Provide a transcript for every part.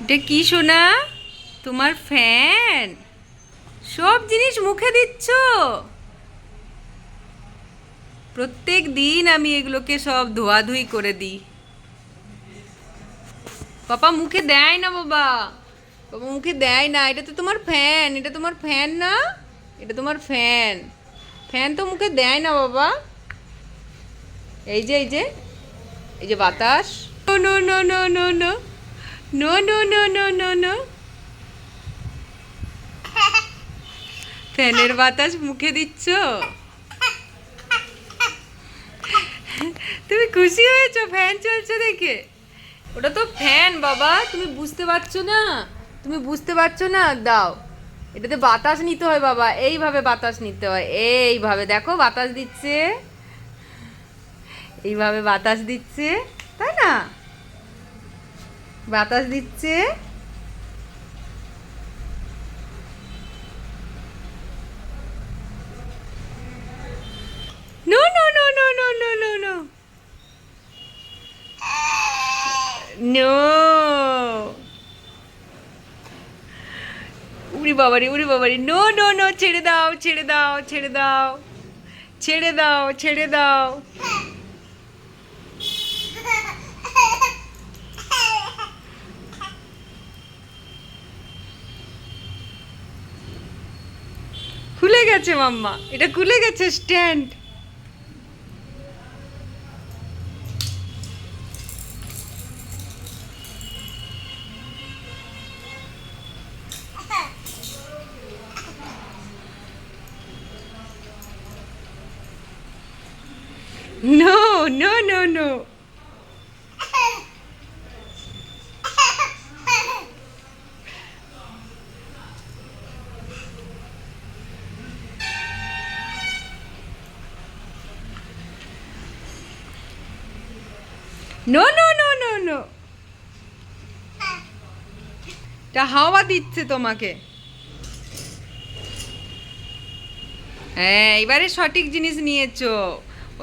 এটা কি শোনা তোমার ফ্যান। সব জিনিস মুখে দিচ্ছ? প্রত্যেক দিন আমি এগুলোকে সব ধোয়াধুয়ি করে দিই। পাপা মুখে দেয় না বাবা। বাবা মুখে দেয় না। এটা তো তোমার ফ্যান। এটা তোমার ফ্যান না? এটা তোমার ফ্যান। ফ্যান তো মুখে দেয় না বাবা। এই যে এই যে এই যে বাতাস। No no no no no. No no no no no no ফ্যানের বাতাস মুখে দিচ্ছ? তুমি খুশি হয়েছো? ফ্যান চলছে দেখে। ওটা তো ফ্যান, বাবা। তুমি বুঝতে পারছ না? তুমি বুঝতে পারছ না? দাও। এটাতে বাতাস নিতে হয়, বাবা। এইভাবে বাতাস নিতে হয়। এইভাবে। দেখো, বাতাস দিচ্ছে। এইভাবে বাতাস দিচ্ছে। তাই না? বাতাস দিচ্ছে। No no no no no no no no. No. উড়ি বাবারি উড়ি বাবারি। নো নো নো, ছেড়ে দাও ছেড়ে দাও ছেড়ে দাও ছেড়ে দাও ছেড়ে দাও খুলে গেছে মাম্মা এটা খুলে গেছে stand No, no, no, no. No, no no no no এটা হাওয়া দিচ্ছে তোমাকে। হ্যাঁ এবারে সঠিক জিনিস নিয়েছো।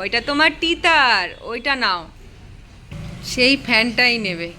ওইটা তোমার টিতার ওইটা নাও। সেই ফ্যানটাই নেবে।